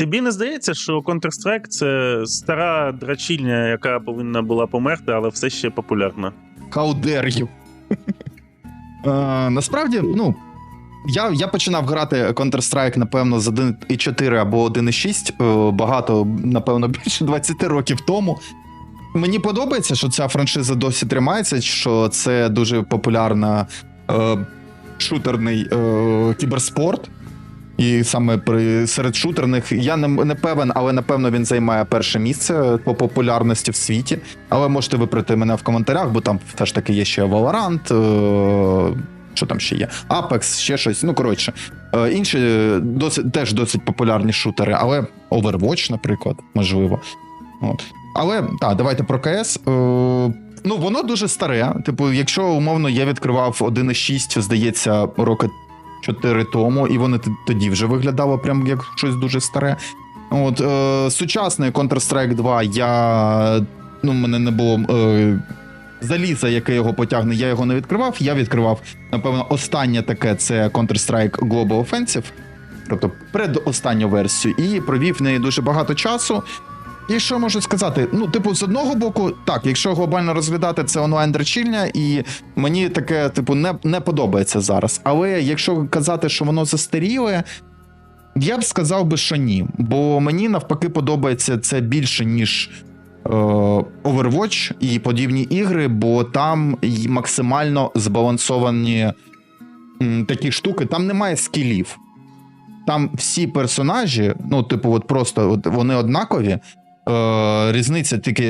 Тобі не здається, що Counter-Strike це стара драчільня, яка повинна була померти, але все ще популярна. How dare you? Е, насправді, ну. Я, я починав грати Counter-Strike, напевно, з 1.4 або 1.6, е, багато, напевно, більше 20 років тому. Мені подобається, що ця франшиза досі тримається, що це дуже популярна е, шутерний е, кіберспорт. І саме при серед шутерних я не, не певен, але напевно він займає перше місце по популярності в світі. Але можете виправити мене в коментарях, бо там все ж таки є ще Valorant, е, що там ще є? Apex, ще щось. Ну коротше, е, інші досить теж досить популярні шутери, але Overwatch, наприклад, можливо. От. Але так, давайте про КС. Е, ну, воно дуже старе. Типу, якщо умовно я відкривав 1.6, здається, роки 4 тому, і воно тоді вже виглядало прям як щось дуже старе. От, е, сучасний Counter-Strike 2 я. Ну, мене не було е, заліза, яке його потягне, я його не відкривав. Я відкривав, напевно, останнє таке це Counter-Strike Global Offensive, тобто предостанню версію, і провів в неї дуже багато часу. І що можу сказати? Ну, типу, з одного боку, так, якщо глобально розглядати, це онлайн дрочільня, і мені таке, типу, не, не подобається зараз. Але якщо казати, що воно застаріле, я б сказав би, що ні. Бо мені навпаки подобається це більше, ніж е, Overwatch і подібні ігри, бо там максимально збалансовані м, такі штуки, там немає скілів. Там всі персонажі, ну, типу, от просто от вони однакові. Е, різниця тільки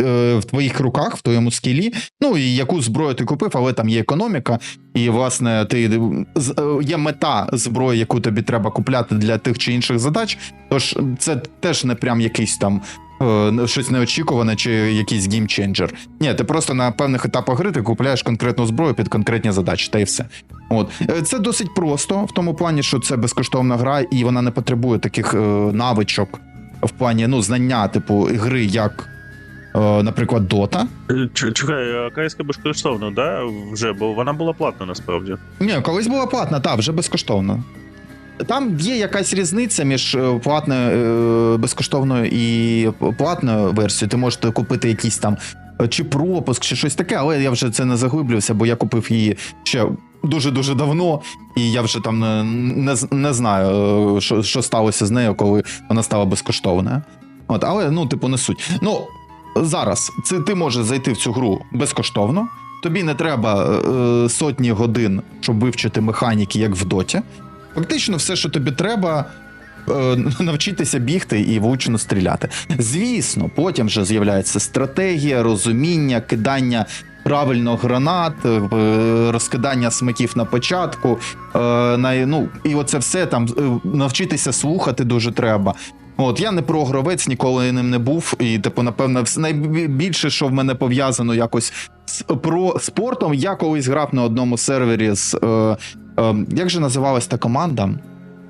е, в твоїх руках, в твоєму скілі. Ну і яку зброю ти купив, але там є економіка, і власне ти е, є мета зброї, яку тобі треба купляти для тих чи інших задач. Тож це теж не прям якийсь там. е, Щось неочікуване чи якийсь геймченджер. Ні, ти просто на певних етапах гри ти купляєш конкретну зброю під конкретні задачі, та й все. От це досить просто в тому плані, що це безкоштовна гра, і вона не потребує таких навичок в плані ну, знання, типу, гри, як, е, наприклад, Дота. Е, Чекай, КСК безкоштовно, да? Вже, бо вона була платна насправді. Ні, колись була платна, так, вже безкоштовно. Там є якась різниця між е, платною е, безкоштовною і платною версією. Ти можеш купити якісь там чи пропуск, чи щось таке, але я вже це не заглиблювався, бо я купив її ще дуже-дуже давно, і я вже там не, не, знаю, е, що, що сталося з нею, коли вона стала безкоштовною. От, але ну, типу, не суть. Ну, зараз це ти можеш зайти в цю гру безкоштовно. Тобі не треба е, сотні годин, щоб вивчити механіки, як в доті. Фактично, все, що тобі треба, е, навчитися бігти і влучно стріляти. Звісно, потім вже з'являється стратегія, розуміння, кидання правильно гранат, е, розкидання смаків на початку. Е, ну, і оце все там е, навчитися слухати дуже треба. От я не програвець, ніколи ним не був. І, типу, напевно, найбільше, що в мене пов'язано якось з про спортом, я колись грав на одному сервері з. Е, е, як же називалась та команда?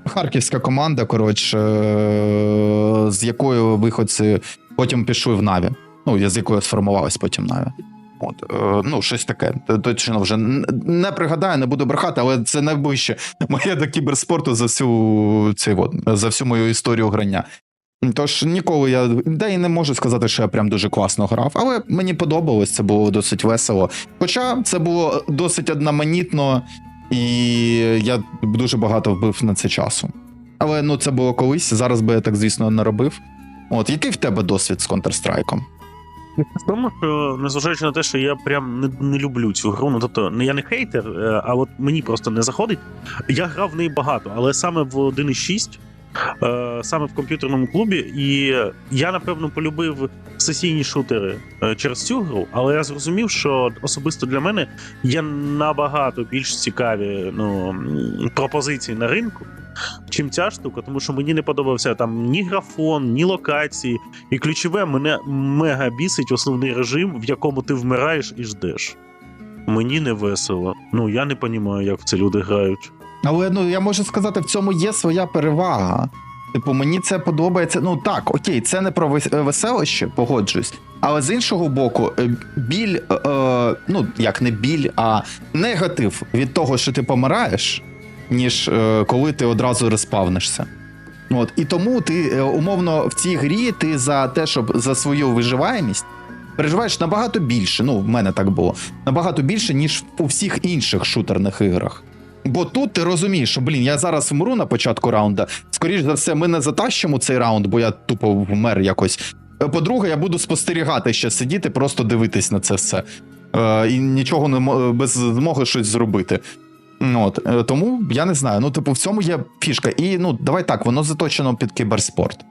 Харківська команда, коротше, е, з якою виходці потім пішли в Наві. Ну, з якою сформувалась потім Наві. От, е, ну, щось таке. Точно вже не пригадаю, не буду брехати, але це найближче моє до кіберспорту за всю, цей, от, за всю мою історію грання. Тож ніколи я да і не можу сказати, що я прям дуже класно грав, але мені подобалось, це було досить весело. Хоча це було досить одноманітно, і я дуже багато вбив на це часу. Але ну це було колись, зараз би я так, звісно, не робив. От, який в тебе досвід з Counter-Strike? В тому, що незважаючи на те, що я прям не, не люблю цю гру, ну тобто, не я не хейтер, е, а от мені просто не заходить. Я грав в неї багато, але саме в 1.6, е, саме в комп'ютерному клубі, і я напевно полюбив сесійні шутери е, через цю гру, але я зрозумів, що особисто для мене є набагато більш цікаві ну, пропозиції на ринку. Чим ця штука, тому що мені не подобався там ні графон, ні локації, і ключове мене мега бісить основний режим, в якому ти вмираєш і ждеш. Мені не весело. Ну я не розумію, як в це люди грають. Але ну я можу сказати, в цьому є своя перевага. Типу, мені це подобається. Ну так, окей, це не про е, веселище, погоджуюсь. Але з іншого боку, е, біль, е, е, ну як не біль, а негатив від того, що ти помираєш, ніж е, коли ти одразу респавнишся. От і тому ти умовно в цій грі ти за те, щоб за свою виживаємість переживаєш набагато більше. Ну, в мене так було набагато більше, ніж у всіх інших шутерних іграх. Бо тут ти розумієш, що блін, я зараз вмру на початку раунда. Скоріш за все, ми не затащимо цей раунд, бо я тупо вмер якось. Е, По-друге, я буду спостерігати ще сидіти, просто дивитись на це все. Е, і нічого не без змоги щось зробити. Ну, От, е, тому я не знаю. Ну, типу, в цьому є фішка. І ну, давай так, воно заточено під кіберспорт.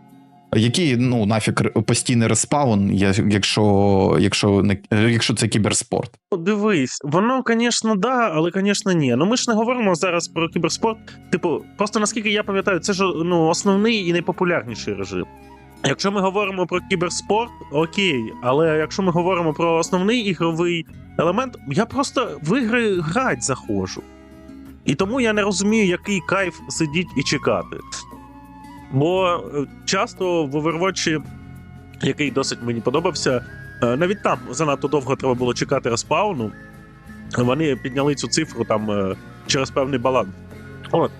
Який, ну, нафіг постійний респаун, якщо, якщо, не, якщо це кіберспорт. Дивись, воно, звісно, да, але, звісно, ні. Ну ми ж не говоримо зараз про кіберспорт. Типу, просто наскільки я пам'ятаю, це ж ну, основний і найпопулярніший режим. Якщо ми говоримо про кіберспорт, окей, але якщо ми говоримо про основний ігровий елемент, я просто в ігри грати заходжу. І тому я не розумію, який кайф сидіть і чекати. Бо е, часто в Overwatch, який досить мені подобався, Е, Навіть там занадто довго треба було чекати респауну. Вони підняли цю цифру там е, через певний баланс. От,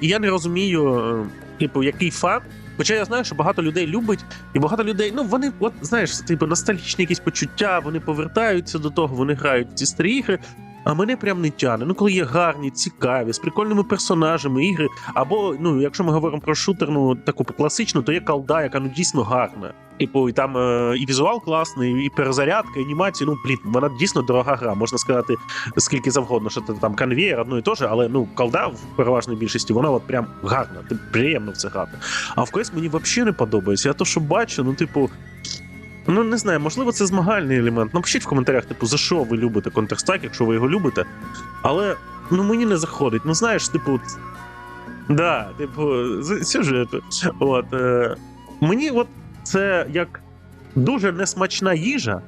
і я не розумію, типу, який фан. Хоча я знаю, що багато людей любить, і багато людей, ну вони, от знаєш, типу, ностальгічні якісь почуття, вони повертаються до того, вони грають в ці старі ігри. А мене прям не тяне. Ну, коли є гарні, цікаві, з прикольними персонажами ігри. Або, ну, якщо ми говоримо про шутерну таку класичну, то є колда, яка ну дійсно гарна. Типу, і там е, і візуал класний, і перезарядка, і анімація. Ну, блін, вона дійсно дорога гра. Можна сказати, скільки завгодно, що це там конвейер, одно і те же, але ну, колда в переважній більшості, вона от прям гарна. Ти приємно в це грати. А в КС мені взагалі не подобається. Я то, що бачу, ну, типу. Ну, не знаю, можливо, це змагальний елемент. Напишіть в коментарях, типу, за що ви любите Counter-Strike, якщо ви його любите. Але ну мені не заходить. Ну, знаєш, типу. Да, типу, сюжет. От, е, мені от це як дуже несмачна їжа,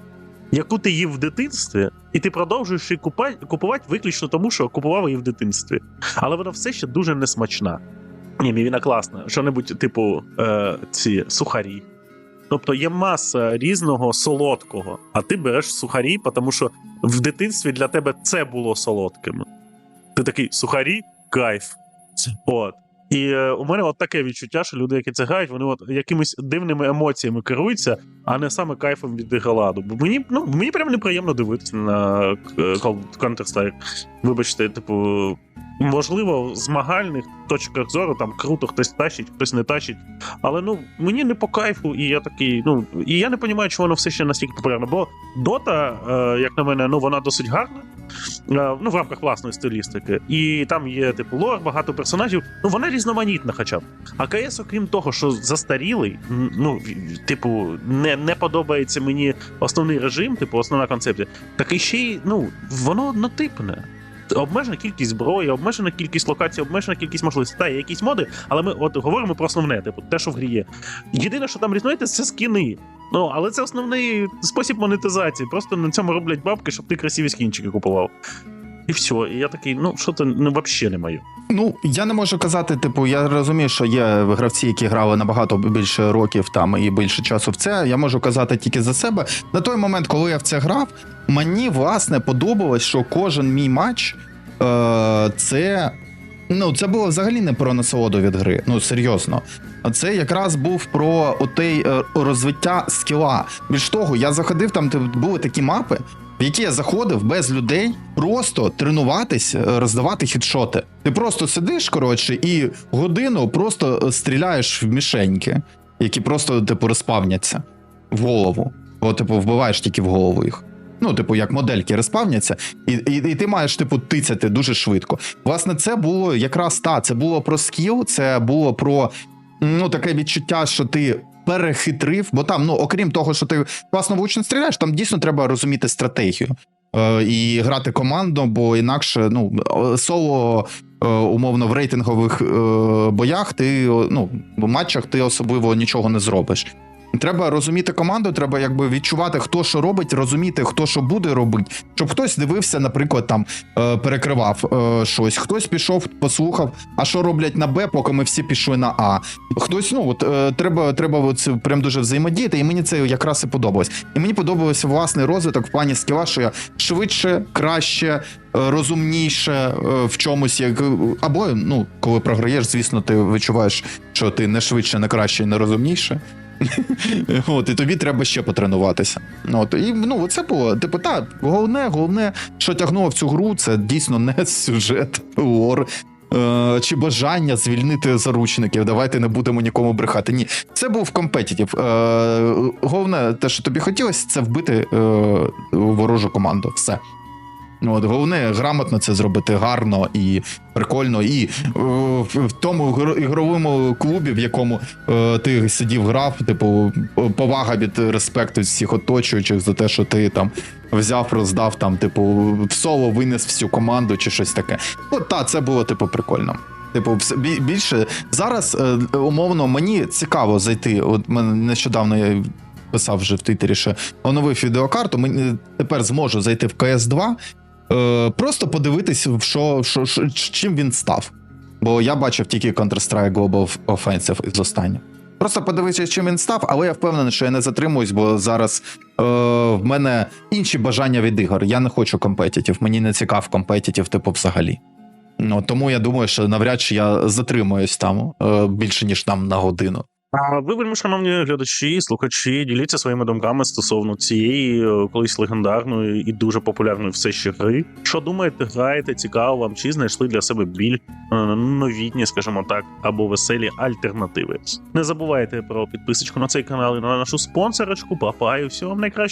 яку ти їв в дитинстві, і ти продовжуєш її купувати виключно тому, що купував її в дитинстві. Але вона все ще дуже несмачна. Ні, мівіна класна. Що-небудь, типу, е, ці сухарі. Тобто є маса різного солодкого, а ти береш сухарі, тому що в дитинстві для тебе це було солодким. Ти такий сухарі, кайф. От. І е, у мене от таке відчуття, що люди, які це грають, вони от якимись дивними емоціями керуються, а не саме кайфом від ігроладу. Бо мені, ну, мені прям неприємно дивитися на е, Counter-Strike. Вибачте, типу, можливо, в змагальних точках зору там круто хтось тащить, хтось не тащить. Але ну мені не по кайфу, і я такий, ну і я не розумію, чому воно все ще настільки популярно. Бо Дота, е, як на мене, ну вона досить гарна. е, Ну, в рамках власної стилістики, і там є типу лор, багато персонажів. Ну вона різноманітна, хоча б. А КС, окрім того, що застарілий, ну типу, не, не подобається мені основний режим, типу, основна концепція, так і ще й ну воно однотипне. Обмежена кількість зброї, обмежена кількість локацій, обмежена кількість можливостей. Та, є якісь моди, але ми от говоримо про основне, типу, те, що в грі є. Єдине, що там різноїте, це скіни. Ну, але це основний спосіб монетизації. Просто на цьому роблять бабки, щоб ти красиві скінчики купував. І все. І я такий, ну що це ну, взагалі не моє. Ну, я не можу казати, типу, я розумію, що є гравці, які грали набагато більше років там і більше часу в це. Я можу казати тільки за себе. На той момент, коли я в це грав, мені власне подобалось, що кожен мій матч е, це. Ну, це було взагалі не про насолоду від гри. Ну серйозно. А Це якраз був про отей е, розвиття скіла. Більш того, я заходив там, були такі мапи, в які я заходив без людей, просто тренуватись, е, роздавати хідшоти. Ти просто сидиш, коротше, і годину просто е, стріляєш в мішеньки, які просто, типу, розпавняться в голову. Бо, типу, вбиваєш тільки в голову їх. Ну, типу, як модельки розпавняться, і, і, і ти маєш, типу, тицяти дуже швидко. Власне, це було якраз та, це було про скіл, це було про ну, таке відчуття, що ти перехитрив, бо там, ну, окрім того, що ти класно влучно стріляєш, там дійсно треба розуміти стратегію е, і грати командно, бо інакше ну, е, соло. е, Умовно, в рейтингових боях ти ну, в матчах ти особливо нічого не зробиш. Треба розуміти команду, треба якби відчувати, хто що робить, розуміти, хто що буде робити. Щоб хтось дивився, наприклад, там е, перекривав е, щось, хтось пішов, послухав, а що роблять на Б, поки ми всі пішли на А. Хтось, ну от е, треба, треба от, прям дуже взаємодіяти, і мені це якраз і подобалось. І мені подобався власний розвиток в плані скіла, що я швидше, краще, розумніше в чомусь, як або ну, коли програєш, звісно, ти відчуваєш, що ти не швидше, не краще, не розумніше. От, і тобі треба ще потренуватися. От, і ну, це було. Типу, так, головне, головне, що тягнуло в цю гру, це дійсно не сюжет, лор. Е, чи бажання звільнити заручників, давайте не будемо нікому брехати. Ні, це був компетітів. Е, головне, те, що тобі хотілося, це вбити е, ворожу команду. Все. От, головне грамотно це зробити гарно і прикольно. І е, в тому ігровому клубі, в якому е, ти сидів, грав, типу, повага від респекту всіх оточуючих за те, що ти там взяв, роздав там, типу, в соло винес всю команду чи щось таке. От та, це було, типу, прикольно. Типу, більше зараз е, умовно мені цікаво зайти. От мене нещодавно я писав вже в Твіттері, що оновив відеокарту. Мені тепер зможу зайти в cs 2 е, просто подивитись, що, що, що, чим він став. Бо я бачив тільки Counter-Strike Global Offensive із останнього. Просто подивитися, чим він став, але я впевнений, що я не затримуюсь, бо зараз е, в мене інші бажання від ігор. Я не хочу компетітів, мені не цікав компетітів, типу, взагалі. Ну, тому я думаю, що навряд чи я затримуюсь там е, більше, ніж там на годину. Ви, вельми шановні глядачі, слухачі, діліться своїми думками стосовно цієї е, колись легендарної і дуже популярної все ще гри. Що думаєте, граєте, цікаво вам, чи знайшли для себе біль е, новітні, скажімо так, або веселі альтернативи? Не забувайте про підписочку на цей канал і на нашу спонсорочку. Папаю, всього вам найкращого.